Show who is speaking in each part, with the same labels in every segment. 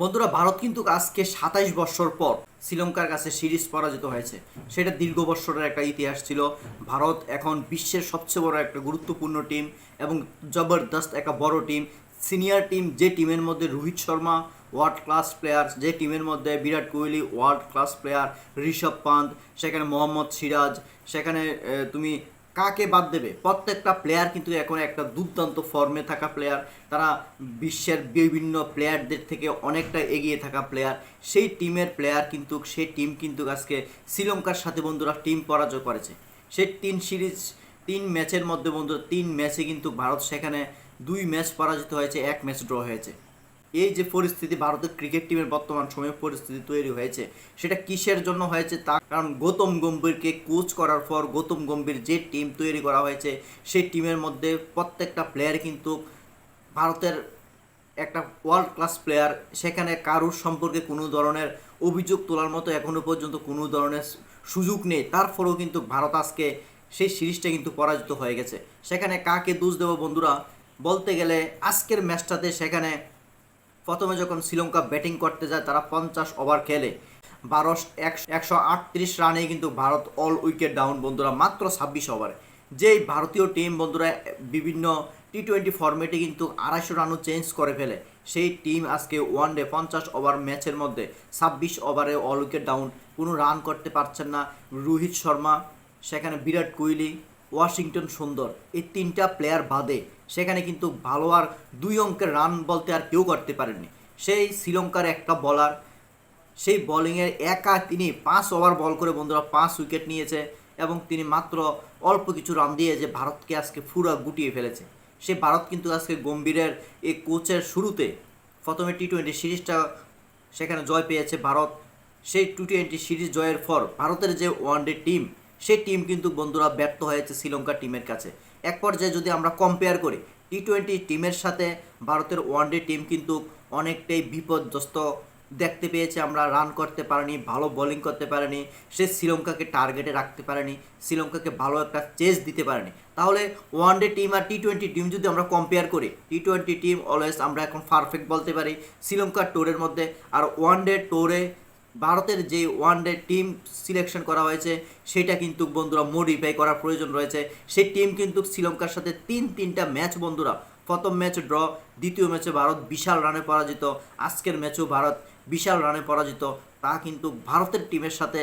Speaker 1: বন্ধুরা, ভারত কিন্তু আজকে সাতাইশ বছর পর শ্রীলঙ্কার কাছে সিরিজ পরাজিত হয়েছে। সেটা দীর্ঘ বছরের একটা ইতিহাস ছিল। ভারত এখন বিশ্বের সবচেয়ে বড় একটা গুরুত্বপূর্ণ টিম এবং জবরদস্ত একটা বড় টিম সিনিয়র টিম যে টিমের মধ্যে Rohit Sharma world class player যে টিমের মধ্যে Virat Kohli world class player Rishabh Pant, সেখানে মোহাম্মদ সিরাজ, সেখানে তুমি কাকে বাদ দেবে? প্রত্যেকটা প্লেয়ার কিন্তু এখন একটা দুর্দান্ত ফর্মে থাকা প্লেয়ার তারা বিশ্বের বিভিন্ন প্লেয়ারদের থেকে অনেকটা এগিয়ে থাকা প্লেয়ার সেই টিমের প্লেয়ার কিন্তু, সেই টিম কিন্তু আজকে শ্রীলঙ্কার সাথে বন্ধুরা টিম পরাজয় করেছে। সেই তিন সিরিজ তিন ম্যাচের মধ্যে বন্ধুরা, তিন ম্যাচে কিন্তু ভারত সেখানে দুই ম্যাচ পরাজিত হয়েছে, এক ম্যাচ ড্র হয়েছে। এই যে পরিস্থিতি ভারতের ক্রিকেট টিমের বর্তমান সময়ে পরিস্থিতি তৈরি হয়েছে, সেটা কিসের জন্য হয়েছে তার কারণ গৌতম গম্ভীরকে কোচ করার পর গৌতম গম্ভীর যে টিম তৈরি করা হয়েছে, সেই টিমের মধ্যে প্রত্যেকটা প্লেয়ার কিন্তু ভারতের একটা ওয়ার্ল্ড ক্লাস প্লেয়ার সেখানে কারুর সম্পর্কে কোনো ধরনের অভিযোগ তোলার মতো এখনও পর্যন্ত কোনো ধরনের সুযোগ নেই। তারপরেও কিন্তু ভারত আজকে সেই সিরিজটা কিন্তু পরাজিত হয়ে গেছে। সেখানে কাকে দোষ দেবো বন্ধুরা? বলতে গেলে আজকের ম্যাচটাতে সেখানে প্রথমে যখন শ্রীলঙ্কা ব্যাটিং করতে যায়, তারা পঞ্চাশ ওভার খেলে। বারো একশো আটত্রিশ রানে কিন্তু ভারত অল উইকেট ডাউন বন্ধুরা, মাত্র ছাব্বিশ ওভারে। যেই ভারতীয় টিম বন্ধুরা, বিভিন্ন টি টোয়েন্টি ফর্মেটে কিন্তু আড়াইশো রানও চেঞ্জ করে ফেলে। সেই টিম আজকে ওয়ান ডে পঞ্চাশ ওভার ম্যাচের মধ্যে ছাব্বিশ ওভারে অল উইকেট ডাউন কোনো রান করতে পারছেন না। রোহিত শর্মা, সেখানে বিরাট কোহলি ওয়াশিংটন সুন্দর। এই তিনটা প্লেয়ার বাদে সেখানে কিন্তু ভালো আর দুই অঙ্কের রান বলতে আর কেউ করতে পারেননি। সেই শ্রীলঙ্কার একটা বলার সেই বোলিংয়ের একা তিনি পাঁচ ওভার বল করে বন্ধুরা পাঁচ উইকেট নিয়েছে এবং তিনি মাত্র অল্প কিছু রান দিয়ে যে ভারতকে আজকে পুরো গুটিয়ে ফেলেছে। সে ভারত কিন্তু আজকে গম্ভীরের এই কোচের শুরুতে প্রথমে টি টোয়েন্টি সিরিজটা সেখানে জয় পেয়েছে ভারত। সেই টি টোয়েন্টি সিরিজ জয়ের পর ভারতের যে ওয়ানডে টিম সেই টিম কিন্তু বন্ধুরা ব্যর্থ হয়েছে শ্রীলঙ্কা টিমের কাছে। এক পর্যায়ে যদি আমরা কম্পেয়ার করি টি টোয়েন্টি টিমের সাথে ভারতের ওয়ানডে টিম কিন্তু অনেকটাই বিপর্যস্ত দেখতে পেয়েছে। আমরা রান করতে পারিনি, ভালো বোলিং করতে পারেনি, সে শ্রীলঙ্কাকে টার্গেটে রাখতে পারেনি, শ্রীলঙ্কাকে ভালো একটা চেস দিতে পারেনি। তাহলে ওয়ানডে টিম আর টি টোয়েন্টি টিম যদি আমরা কম্পেয়ার করি টি টোয়েন্টি টিম অলওয়েজ আমরা এখন পারফেক্ট বলতে পারি। শ্রীলঙ্কার টোরের মধ্যে আর ওয়ানডে টোরে ভারতের যে ওয়ান ডে টিম সিলেকশন করা হয়েছে, সেটা কিন্তু বন্ধুরা মডিফাই করার প্রয়োজন রয়েছে। সেই টিম কিন্তু শ্রীলঙ্কার সাথে তিন, তিনটা ম্যাচ বন্ধুরা। প্রথম ম্যাচ ড্র দ্বিতীয় ম্যাচে ভারত বিশাল রানে পরাজিত। আজকের ম্যাচেও ভারত বিশাল রানে পরাজিত। তা কিন্তু ভারতের টিমের সাথে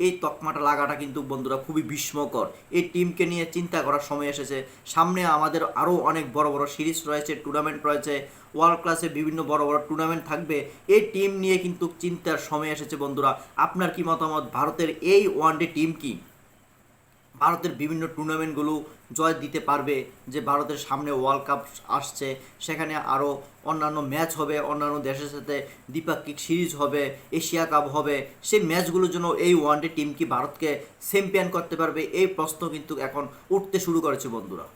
Speaker 1: এই তকমাটা লাগাটা কিন্তু বন্ধুরা খুবই বিস্ময়কর। এই টিমকে নিয়ে চিন্তা করার সময় এসেছে। সামনে আমাদের আরও অনেক বড় বড় সিরিজ রয়েছে টুর্নামেন্ট রয়েছে। ওয়ার্ল্ড ক্লাসে বিভিন্ন বড় বড় টুর্নামেন্ট থাকবে। এই টিম নিয়ে কিন্তু চিন্তার সময় এসেছে বন্ধুরা। আপনার কি মতামত? ভারতের এই ওয়ানডে টিম কি? ভারতের বিভিন্ন টুর্নামেন্টগুলো জয় দিতে পারবে যে ভারতের সামনে ওয়ার্ল্ড কাপ আসছে। সেখানে আরও অন্যান্য ম্যাচ হবে, অন্যান্য দেশের সাথে দ্বিপাক্ষিক সিরিজ হবে এশিয়া কাপ হবে। সেই ম্যাচগুলোর জন্য এই ওয়ানডে টিম কি ভারতকে চ্যাম্পিয়ন করতে পারবে? এই প্রশ্ন কিন্তু এখন উঠতে শুরু করেছে বন্ধুরা।